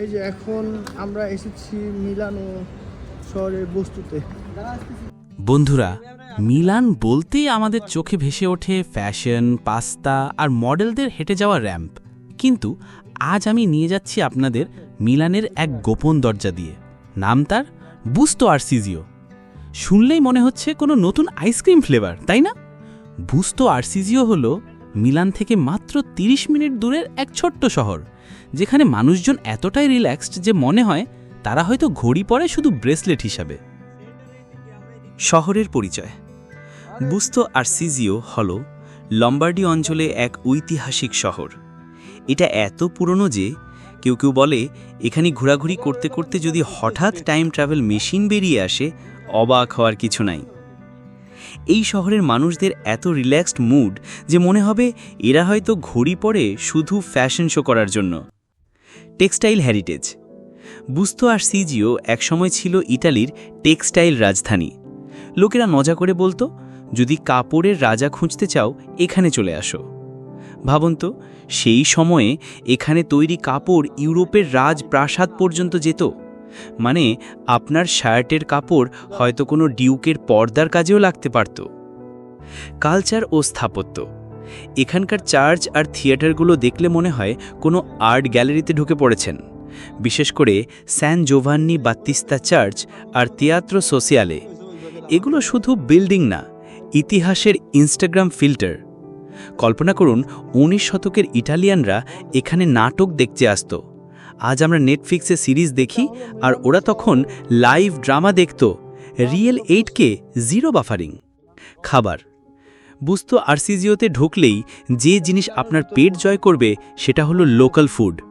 এই যে এখন আমরা এসেছি মিলানো শহরের বস্তুতে। বন্ধুরা, মিলান বলতেই আমাদের চোখে ভেসে ওঠে ফ্যাশন, পাস্তা আর মডেলদের হেঁটে যাওয়া র্যাম্প। কিন্তু আজ আমি নিয়ে যাচ্ছি আপনাদের মিলানের এক গোপন দরজা দিয়ে। নাম তার বুস্তো আরসিজিও। শুনলেই মনে হচ্ছে কোনো নতুন আইসক্রিম ফ্লেভার, তাই না? বুস্তো আরসিজিও হলো মিলান থেকে মাত্র ৩০ মিনিট দূরের এক ছোট্ট শহর, যেখানে মানুষজন এতটাই রিল্যাক্সড যে মনে হয় তারা হয়তো ঘড়ি পরে শুধু ব্রেসলেট হিসাবে। শহরের পরিচয়। বুস্তো আর সিজিও হল লম্বার্ডি অঞ্চলে এক ঐতিহাসিক শহর। এটা এত পুরনো যে কেউ কেউ বলে এখানে ঘোরাঘুরি করতে করতে যদি হঠাৎ টাইম ট্রাভেল মেশিন বেরিয়ে আসে, অবাক হওয়ার কিছু নাই। এই শহরের মানুষদের এত রিল্যাক্সড মুড যে মনে হবে এরা হয়তো ঘড়ি পরে শুধু ফ্যাশন শো করার জন্য। টেক্সটাইল হেরিটেজ বুস্তো আর সিজিও একসময় ছিল ইটালির টেক্সটাইল রাজধানী। লোকেরা মজা করে বলতো, যদি কাপড়ের রাজা খুঁজতে চাও, এখানে চলে আসো। ভাবুন তো সেই সময়ে এখানে তৈরি কাপড় ইউরোপের রাজপ্রাসাদ পর্যন্ত যেত। মানে আপনার শার্টের কাপড় হয়তো কোনো ডিউকের পর্দার কাজেও লাগতে পারত। কালচার ও স্থাপত্য। এখানকার চার্চ আর থিয়েটারগুলো দেখলে মনে হয় কোনো আর্ট গ্যালারিতে ঢুকে পড়েছেন। বিশেষ করে স্যান জোভান্নি বাত্তিস্তা চার্চ আর তিয়াত্র সোসিয়ালে। এগুলো শুধু বিল্ডিং না, ইতিহাসের ইনস্টাগ্রাম ফিল্টার। কল্পনা করুন, উনিশ শতকের ইটালিয়ানরা এখানে নাটক দেখতে আসত। আজ আমরা নেটফ্লিক্সে সিরিজ দেখি আর ওরা তখন লাইভ ড্রামা দেখত। রিয়েল এইটকে জিরো বাফারিং খাবার। বুঝতো আরসিজিওতে ঢুকলেই যে জিনিস আপনার পেট জয় করবে সেটা হলো লোকাল ফুড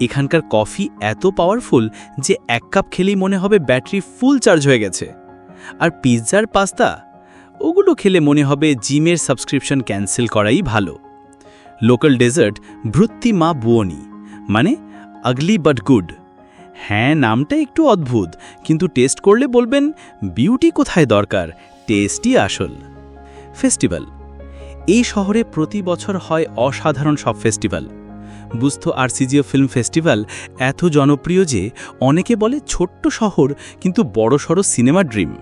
এখানকার কফি এত পাওয়ারফুল যে এক কাপ খেলেই মনে হবে ব্যাটারি ফুল চার্জ হয়ে গেছে। আর পিৎজার পাস্তা? ওগুলো খেলে মনে হবে জিমের সাবস্ক্রিপশন ক্যান্সেল করাই ভালো। লোকাল ডেজার্ট ভৃত্তি মা বুয়নি। মানে আগলি বাট গুড হ্যাঁ নামটা একটু অদ্ভুত, কিন্তু টেস্ট করলে বলবেন বিউটি কোথায় দরকার টেস্টই আসল। ফেস্টিভ্যাল। এই শহরে প্রতি বছর হয় অসাধারণ সব festival. Busto Arsizio film festival এত জনপ্রিয় যে অনেকে বলে ছোট্ট শহর, কিন্তু বড়সড় সিনেমা ড্রিম।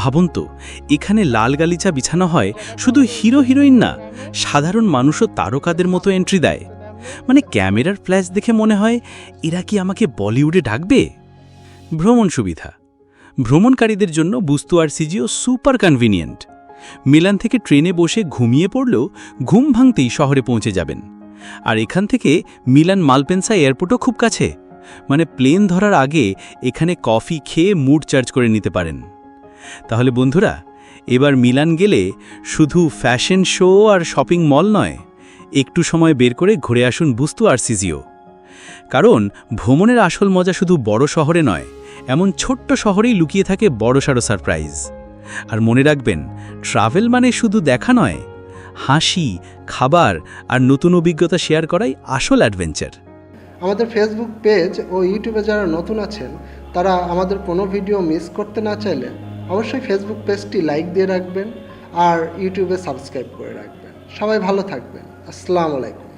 ভাবুন তো, এখানে লাল গালিচা বিছানো হয় শুধু হিরো হিরোইন না, সাধারণ মানুষও তারকাদের মতো এন্ট্রি দেয়। মানে ক্যামেরার ফ্ল্যাশ দেখে মনে হয় এরা কি আমাকে বলিউডে ডাকবে? ভ্রমণ সুবিধা। ভ্রমণকারীদের জন্য Busto Arsizio super convenient. Milan থেকে ট্রেনে বসে ঘুমিয়ে পড়লেও ঘুম ভাঙতেই শহরে পৌঁছে যাবেন। আর এখান থেকে মিলান মালপেন্সা এয়ারপোর্টও খুব কাছে। মানে প্লেন ধরার আগে এখানে কফি খেয়ে মুড চার্জ করে নিতে পারেন। তাহলে বন্ধুরা, এবার মিলান গেলে শুধু ফ্যাশন শো আর শপিং মল নয় একটু সময় বের করে ঘুরে আসুন বুস্তু আর সিজিও। কারণ ভ্রমণের আসল মজা শুধু বড় শহরে নয়, এমন ছোট্ট শহরেই লুকিয়ে থাকে বড়সড় সারপ্রাইজ। আর মনে রাখবেন, ট্রাভেল মানে শুধু দেখা নয়, হাসি, খাবার আর নতুন অভিজ্ঞতা শেয়ার করাই আসল অ্যাডভেঞ্চার। আমাদের ফেসবুক পেজ ও ইউটিউবে যারা নতুন আছেন, তারা আমাদের কোনো ভিডিও মিস করতে না চাইলে অবশ্যই ফেসবুক পেজটি লাইক দিয়ে রাখবেন আর ইউটিউবে সাবস্ক্রাইব করে রাখবেন। সবাই ভালো থাকবেন। আসসালামু আলাইকুম।